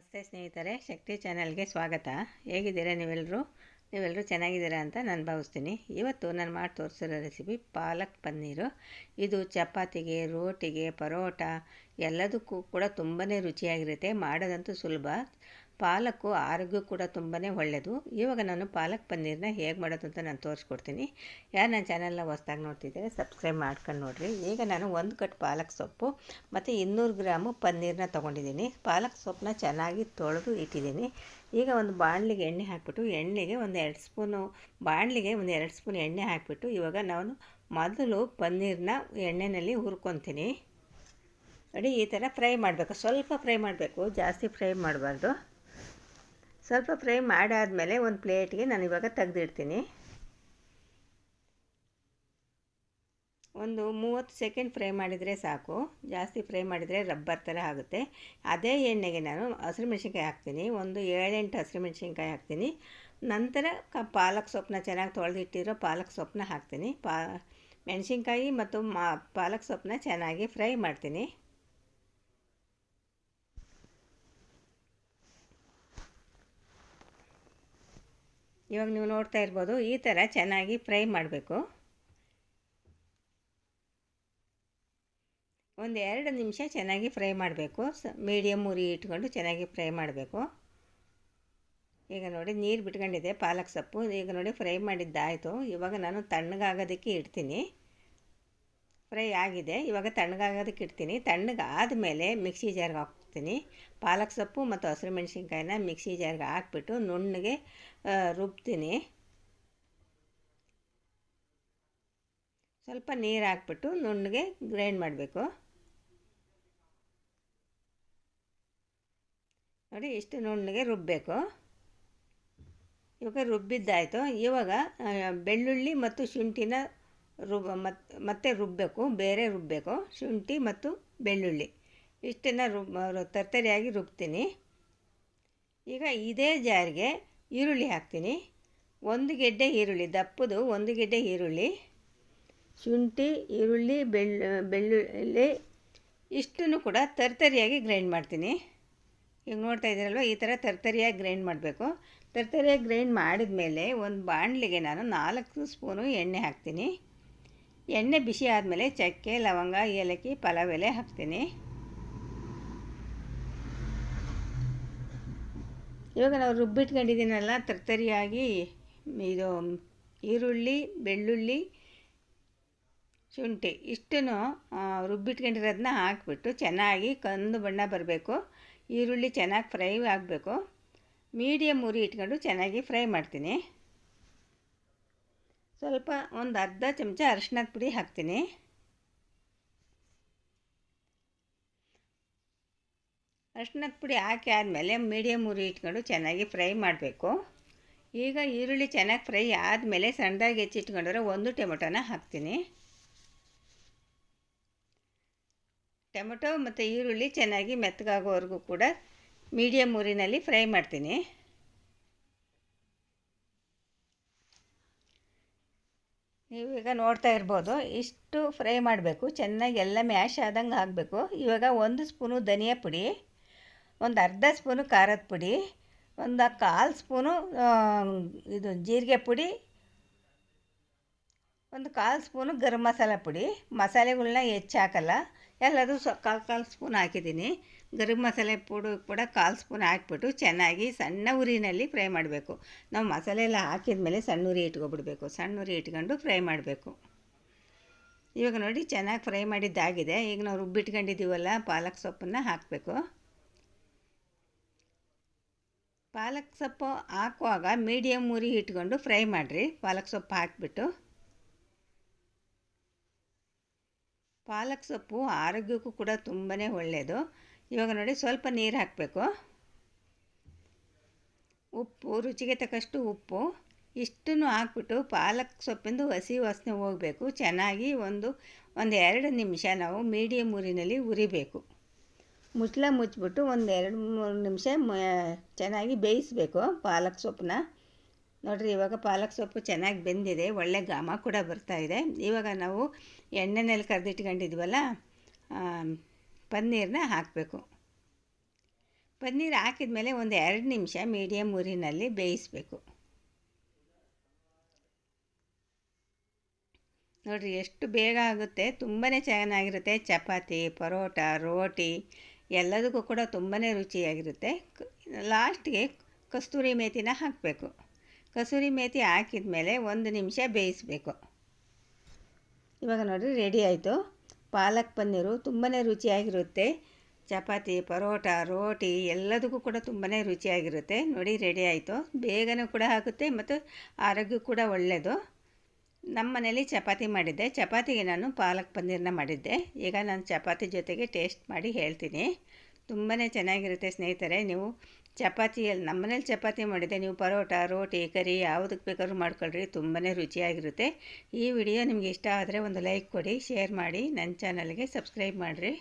ನಮಸ್ತೆ ಸ್ನೇಹಿತರೆ, ಶಕ್ತಿ ಚಾನಲ್ಗೆ ಸ್ವಾಗತ. ಹೇಗಿದ್ದೀರಾ ನೀವೆಲ್ಲರೂ ನೀವೆಲ್ಲರೂ ಚೆನ್ನಾಗಿದ್ದೀರಾ ಅಂತ ನಾನು ಭಾವಿಸ್ತೀನಿ. ಇವತ್ತು ನಾನು ಮಾಡಿ ತೋರಿಸಿರೋ ರೆಸಿಪಿ ಪಾಲಕ್ ಪನ್ನೀರು. ಇದು ಚಪಾತಿಗೆ, ರೋಟಿಗೆ, ಪರೋಟ ಎಲ್ಲದಕ್ಕೂ ಕೂಡ ತುಂಬಾ ರುಚಿಯಾಗಿರುತ್ತೆ. ಮಾಡೋದಂತೂ ಸುಲಭ. ಪಾಲಕ್ಕು ಆರೋಗ್ಯ ಕೂಡ ತುಂಬಾ ಒಳ್ಳೆಯದು ಇವಾಗ ನಾನು ಪಾಲಕ್ ಪನ್ನೀರನ್ನ ಹೇಗೆ ಮಾಡೋದು ಅಂತ ನಾನು ತೋರಿಸ್ಕೊಡ್ತೀನಿ. ಯಾರು ನನ್ನ ಚಾನಲ್ನ ಹೊಸ್ದಾಗಿ ನೋಡ್ತಿದ್ದಾರೆ, ಸಬ್ಸ್ಕ್ರೈಬ್ ಮಾಡ್ಕೊಂಡು ನೋಡಿರಿ. ಈಗ ನಾನು ಒಂದು ಕಟ್ ಪಾಲಕ್ ಸೊಪ್ಪು ಮತ್ತು ಇನ್ನೂರು ಗ್ರಾಮು ಪನ್ನೀರನ್ನ ತೊಗೊಂಡಿದ್ದೀನಿ. ಪಾಲಕ್ ಸೊಪ್ಪನ್ನ ಚೆನ್ನಾಗಿ ತೊಳೆದು ಇಟ್ಟಿದ್ದೀನಿ. ಈಗ ಒಂದು ಬಾಣಲಿಗೆ ಎಣ್ಣೆ ಹಾಕಿಬಿಟ್ಟು, ಎಣ್ಣೆಗೆ ಒಂದು ಎರಡು ಸ್ಪೂನು ಬಾಣಲಿಗೆ ಒಂದು ಎರಡು ಸ್ಪೂನ್ ಎಣ್ಣೆ ಹಾಕಿಬಿಟ್ಟು, ಇವಾಗ ನಾನು ಮೊದಲು ಪನ್ನೀರನ್ನ ಎಣ್ಣೆಯಲ್ಲಿ ಹುರ್ಕೊತೀನಿ. ನೋಡಿ ಈ ಥರ ಫ್ರೈ ಮಾಡಬೇಕು. ಸ್ವಲ್ಪ ಫ್ರೈ ಮಾಡಬೇಕು. ಜಾಸ್ತಿ ಫ್ರೈ ಮಾಡಬಾರ್ದು. ಸ್ವಲ್ಪ ಫ್ರೈ ಮಾಡಾದಮೇಲೆ ಒಂದು ಪ್ಲೇಟ್ಗೆ ನಾನು ಇವಾಗ ತೆಗೆದಿಡ್ತೀನಿ. ಒಂದು ಮೂವತ್ತು ಸೆಕೆಂಡ್ ಫ್ರೈ ಮಾಡಿದರೆ ಸಾಕು. ಜಾಸ್ತಿ ಫ್ರೈ ಮಾಡಿದರೆ ರಬ್ಬರ್ ಥರ ಆಗುತ್ತೆ. ಅದೇ ಎಣ್ಣೆಗೆ ನಾನು ಹಸಿರು ಮೆಣಸಿನ್ಕಾಯಿ ಹಾಕ್ತೀನಿ. ಒಂದು ಏಳೆಂಟು ಹಸಿರು ಮೆಣಸಿನ್ಕಾಯಿ ಹಾಕ್ತೀನಿ. ನಂತರ ಕ ಪಾಲಕ್ ಸೊಪ್ಪನ್ನ ಚೆನ್ನಾಗಿ ತೊಳೆದಿಟ್ಟಿರೋ ಪಾಲಕ್ ಸೊಪ್ಪನ್ನ ಹಾಕ್ತೀನಿ. ಪಾ ಮೆಣಸಿನ್ಕಾಯಿ ಮತ್ತು ಮಾ ಪಾಲಕ್ ಸೊಪ್ಪನ್ನ ಚೆನ್ನಾಗಿ ಫ್ರೈ ಮಾಡ್ತೀನಿ. ಇವಾಗ ನೀವು ನೋಡ್ತಾ ಇರ್ಬೋದು ಈ ಥರ ಚೆನ್ನಾಗಿ ಫ್ರೈ ಮಾಡಬೇಕು. ಒಂದು ಎರಡು ನಿಮಿಷ ಚೆನ್ನಾಗಿ ಫ್ರೈ ಮಾಡಬೇಕು. ಸ ಮೀಡಿಯಮ್ ಉರಿ ಇಟ್ಕೊಂಡು ಚೆನ್ನಾಗಿ ಫ್ರೈ ಮಾಡಬೇಕು. ಈಗ ನೋಡಿ ನೀರು ಬಿಟ್ಕೊಂಡಿದೆ, ಪಾಲಕ್ ಸೊಪ್ಪು. ಈಗ ನೋಡಿ ಫ್ರೈ ಮಾಡಿದ್ದಾಯಿತು. ಇವಾಗ ನಾನು ತಣ್ಣಗಾಗೋದಕ್ಕೆ ಇಡ್ತೀನಿ. ಫ್ರೈ ಆಗಿದೆ. ಇವಾಗ ತಣ್ಣಗಾಗೋದಕ್ಕೆ ಇಡ್ತೀನಿ. ತಣ್ಣಗಾದ ಮೇಲೆ ಮಿಕ್ಸಿ ಜಾರ್ಗೆ ಹಾಕ್ತೀನಿ ಪಾಲಕ್ ಸೊಪ್ಪು ಮತ್ತು ಹಸಿರು ಮೆಣಸಿನ್ಕಾಯಿನ ಮಿಕ್ಸಿ ಜಾರ್ಗೆ ಹಾಕ್ಬಿಟ್ಟು ನುಣ್ಣಗೆ ರುಬ್ತೀನಿ. ಸ್ವಲ್ಪ ನೀರು ಹಾಕ್ಬಿಟ್ಟು ನುಣ್ಣಗೆ ಗ್ರೈಂಡ್ ಮಾಡಬೇಕು. ನೋಡಿ ಇಷ್ಟು ನುಣ್ಣಗೆ ರುಬ್ಬಬೇಕು ಇವಾಗ ರುಬ್ಬಿದ್ದಾಯಿತು. ಇವಾಗ ಬೆಳ್ಳುಳ್ಳಿ ಮತ್ತು ಶುಂಠಿನ ರುಬ್ ಮತ್ತೆ ರುಬ್ಬಬೇಕು ಬೇರೆ ರುಬ್ಬಬೇಕು ಶುಂಠಿ ಮತ್ತು ಬೆಳ್ಳುಳ್ಳಿ. ಇಷ್ಟನ್ನು ರುಬ್ ತರ್ತರಿಯಾಗಿ ರುಬ್ತೀನಿ. ಈಗ ಇದೇ ಜಾರಿಗೆ ಈರುಳ್ಳಿ ಹಾಕ್ತೀನಿ. ಒಂದು ಗೆಡ್ಡೆ ಈರುಳ್ಳಿ, ದಪ್ಪದು ಒಂದು ಗೆಡ್ಡೆ ಈರುಳ್ಳಿ, ಶುಂಠಿ, ಈರುಳ್ಳಿ, ಬೆಳ್ಳು ಬೆಳ್ಳುಳ್ಳಿ, ಇಷ್ಟನ್ನು ಕೂಡ ತರ್ತರಿಯಾಗಿ ಗ್ರೈಂಡ್ ಮಾಡ್ತೀನಿ. ಈಗ ನೋಡ್ತಾ ಇದ್ದೀರಲ್ವ, ಈ ಥರ ತರ್ತರಿಯಾಗಿ ಗ್ರೈಂಡ್ ಮಾಡಬೇಕು. ತರ್ತರಿಯಾಗಿ ಗ್ರೈಂಡ್ ಮಾಡಿದ ಮೇಲೆ ಒಂದು ಬಾಣಲಿಗೆ ನಾನು ನಾಲ್ಕು ಸ್ಪೂನು ಎಣ್ಣೆ ಹಾಕ್ತೀನಿ. ಎಣ್ಣೆ ಬಿಸಿ ಆದಮೇಲೆ ಚಕ್ಕೆ, ಲವಂಗ, ಏಲಕ್ಕಿ, ಪಲಾವ್ ಎಲೆ ಹಾಕ್ತೀನಿ. ಇವಾಗ ನಾವು ರುಬ್ಬಿಟ್ಕೊಂಡಿದ್ದೀನಲ್ಲ, ತರ್ತರಿಯಾಗಿ ಇದು ಈರುಳ್ಳಿ, ಬೆಳ್ಳುಳ್ಳಿ, ಶುಂಠಿ ಇಷ್ಟನ್ನು ರುಬ್ಬಿಟ್ಕೊಂಡಿರೋದನ್ನ ಹಾಕ್ಬಿಟ್ಟು ಚೆನ್ನಾಗಿ ಕಂದು ಬಣ್ಣ ಬರಬೇಕು. ಈರುಳ್ಳಿ ಚೆನ್ನಾಗಿ ಫ್ರೈ ಆಗಬೇಕು. ಮೀಡಿಯಮ್ ಉರಿ ಇಟ್ಕೊಂಡು ಚೆನ್ನಾಗಿ ಫ್ರೈ ಮಾಡ್ತೀನಿ. ಸ್ವಲ್ಪ ಒಂದು ಅರ್ಧ ಚಮಚ ಅರಿಶಿನದ ಪುಡಿ ಹಾಕ್ತೀನಿ. ಅರಿಶಿನದ ಪುಡಿ ಹಾಕಿ ಆದಮೇಲೆ ಮೀಡಿಯಮ್ ಉರಿ ಇಟ್ಕೊಂಡು ಚೆನ್ನಾಗಿ ಫ್ರೈ ಮಾಡಬೇಕು. ಈಗ ಈರುಳ್ಳಿ ಚೆನ್ನಾಗಿ ಫ್ರೈ ಆದಮೇಲೆ ಸಣ್ಣದಾಗಿ ಹೆಚ್ಚಿಟ್ಕೊಂಡಿರೋ ಒಂದು ಟೊಮೆಟೊನ ಹಾಕ್ತೀನಿ. ಟೊಮೆಟೊ ಮತ್ತು ಈರುಳ್ಳಿ ಚೆನ್ನಾಗಿ ಮೆತ್ತಗಾಗೋವರೆಗೂ ಕೂಡ ಮೀಡಿಯಮ್ ಉರಿನಲ್ಲಿ ಫ್ರೈ ಮಾಡ್ತೀನಿ. ನೀವು ಈಗ ನೋಡ್ತಾ ಇರ್ಬೋದು, ಇಷ್ಟು ಫ್ರೈ ಮಾಡಬೇಕು. ಚೆನ್ನಾಗಿ ಎಲ್ಲ ಮ್ಯಾಶ್ ಆದಂಗೆ ಆಗಬೇಕು ಇವಾಗ ಒಂದು ಸ್ಪೂನು ಧನಿಯಾ ಪುಡಿ. ಒಂದು ಅರ್ಧ ಸ್ಪೂನು ಖಾರದ ಪುಡಿ, ಒಂದು ಕಾಲು ಸ್ಪೂನು ಇದು ಜೀರಿಗೆ ಪುಡಿ, ಒಂದು ಕಾಲು ಸ್ಪೂನು ಗರಂ ಮಸಾಲ ಪುಡಿ. ಮಸಾಲೆಗಳನ್ನ ಹೆಚ್ಚಾಕಲ್ಲ, ಎಲ್ಲದೂ ಎಲ್ಲದು ಸ್ವ ಕಾಲು ಕಾಲು ಸ್ಪೂನ್ ಹಾಕಿದ್ದೀನಿ. ಗರಂ ಮಸಾಲೆ ಪುಡಿ ಕೂಡ ಕಾಲು ಸ್ಪೂನ್ ಹಾಕ್ಬಿಟ್ಟು ಚೆನ್ನಾಗಿ ಸಣ್ಣ ಉರಿನಲ್ಲಿ ಫ್ರೈ ಮಾಡಬೇಕು. ನಾವು ಮಸಾಲೆ ಎಲ್ಲ ಹಾಕಿದ ಮೇಲೆ ಸಣ್ಣ ಉರಿ ಇಟ್ಕೊಬಿಡ್ಬೇಕು. ಸಣ್ಣ ಉರಿ ಇಟ್ಕೊಂಡು ಫ್ರೈ ಮಾಡಬೇಕು. ಇವಾಗ ನೋಡಿ ಚೆನ್ನಾಗಿ ಫ್ರೈ ಮಾಡಿದ್ದಾಗಿದೆ. ಈಗ ನಾವು ರುಬ್ಬಿಟ್ಕೊಂಡಿದ್ದೀವಲ್ಲ ಪಾಲಕ್ ಸೊಪ್ಪನ್ನು ಹಾಕಬೇಕು. ಪಾಲಕ್ ಸೊಪ್ಪು ಹಾಕುವಾಗ ಮೀಡಿಯಮ್ ಉರಿ ಇಟ್ಕೊಂಡು ಫ್ರೈ ಮಾಡಿರಿ. ಪಾಲಕ್ ಸೊಪ್ಪು ಹಾಕಿಬಿಟ್ಟು. ಪಾಲಕ್ ಸೊಪ್ಪು ಆರೋಗ್ಯಕ್ಕೂ ಕೂಡ ತುಂಬಾ ಒಳ್ಳೆಯದು ಇವಾಗ ನೋಡಿ ಸ್ವಲ್ಪ ನೀರು ಹಾಕಬೇಕು. ಉಪ್ಪು, ರುಚಿಗೆ ತಕ್ಕಷ್ಟು ಉಪ್ಪು. ಇಷ್ಟನ್ನು ಹಾಕ್ಬಿಟ್ಟು ಪಾಲಕ್ ಸೊಪ್ಪಿಂದು ಹಸಿ ವಾಸನೆ ಹೋಗಬೇಕು. ಚೆನ್ನಾಗಿ ಒಂದು ಒಂದು ಎರಡು ನಿಮಿಷ ನಾವು ಮೀಡಿಯಮ್ ಉರಿನಲ್ಲಿ ಉರಿಬೇಕು. ಮುಚ್ಚಳ ಮುಚ್ಚಿಬಿಟ್ಟು ಒಂದು ಎರಡು ಮೂರು ನಿಮಿಷ ಚೆನ್ನಾಗಿ ಬೇಯಿಸಬೇಕು ಪಾಲಕ್ ಸೊಪ್ಪನ್ನ. ನೋಡಿರಿ, ಇವಾಗ ಪಾಲಕ್ ಸೊಪ್ಪು ಚೆನ್ನಾಗಿ ಬೆಂದಿದೆ, ಒಳ್ಳೆ ಘಾಮ ಕೂಡ ಬರ್ತಾಯಿದೆ ಇವಾಗ ನಾವು ಎಣ್ಣೆನಲ್ಲಿ ಕರೆದಿಟ್ಕೊಂಡಿದ್ವಲ್ಲ ಪನ್ನೀರನ್ನ ಹಾಕಬೇಕು. ಪನ್ನೀರ್ ಹಾಕಿದ ಮೇಲೆ ಒಂದು ಎರಡು ನಿಮಿಷ ಮೀಡಿಯಮ್ ಊರಿನಲ್ಲಿ ಬೇಯಿಸಬೇಕು. ನೋಡಿರಿ, ಎಷ್ಟು ಬೇಗ ಆಗುತ್ತೆ. ತುಂಬಾ ಚೆನ್ನಾಗಿರುತ್ತೆ. ಚಪಾತಿ, ಪರೋಟ, ರೋಟಿ ಎಲ್ಲದಕ್ಕೂ ಕೂಡ ತುಂಬಾ ರುಚಿಯಾಗಿರುತ್ತೆ. ಲಾಸ್ಟ್ಗೆ ಕಸ್ತೂರಿ ಮೇಥಿನ ಹಾಕಬೇಕು. ಕಸೂರಿ ಮೇತಿ ಹಾಕಿದ ಮೇಲೆ ಒಂದು ನಿಮಿಷ ಬೇಯಿಸಬೇಕು. ಇವಾಗ ನೋಡಿರಿ ರೆಡಿ ಆಯಿತು. ಪಾಲಕ್ ಪನ್ನೀರು ತುಂಬಾ ರುಚಿಯಾಗಿರುತ್ತೆ. ಚಪಾತಿ, ಪರೋಟ, ರೋಟಿ ಎಲ್ಲದಕ್ಕೂ ಕೂಡ ತುಂಬಾ ರುಚಿಯಾಗಿರುತ್ತೆ. ನೋಡಿ ರೆಡಿ ಆಯಿತು. ಬೇಗನೂ ಕೂಡ ಆಗುತ್ತೆ ಮತ್ತು ಆರೋಗ್ಯ ಕೂಡ ಒಳ್ಳೆಯದು ನಮ್ಮ ಮನೇಲಿ ಚಪಾತಿ ಮಾಡಿದ್ದೆ. ಚಪಾತಿಗೆ ನಾನು ಪಾಲಕ್ ಪನ್ನೀರನ್ನ ಮಾಡಿದ್ದೆ. ಈಗ ನಾನು ಚಪಾತಿ ಜೊತೆಗೆ ಟೇಸ್ಟ್ ಮಾಡಿ ಹೇಳ್ತೀನಿ. ತುಂಬಾ ಚೆನ್ನಾಗಿರುತ್ತೆ ಸ್ನೇಹಿತರೆ, ನೀವು ಚಪಾತಿಯಲ್ಲಿ ನಮ್ಮ ಮನೇಲಿ ಚಪಾತಿ ಮಾಡಿದ್ದೆ ನೀವು ಪರೋಟ, ರೋಟಿ, ಕರಿ ಯಾವುದಕ್ಕೆ ಬೇಕಾದ್ರೂ ಮಾಡ್ಕೊಳ್ರಿ ತುಂಬಾ ರುಚಿಯಾಗಿರುತ್ತೆ. ಈ ವಿಡಿಯೋ ನಿಮಗೆ ಇಷ್ಟ ಆದರೆ ಒಂದು ಲೈಕ್ ಕೊಡಿ, ಶೇರ್ ಮಾಡಿ ನನ್ನ ಚಾನಲ್ಗೆ ಸಬ್ಸ್ಕ್ರೈಬ್ ಮಾಡಿರಿ.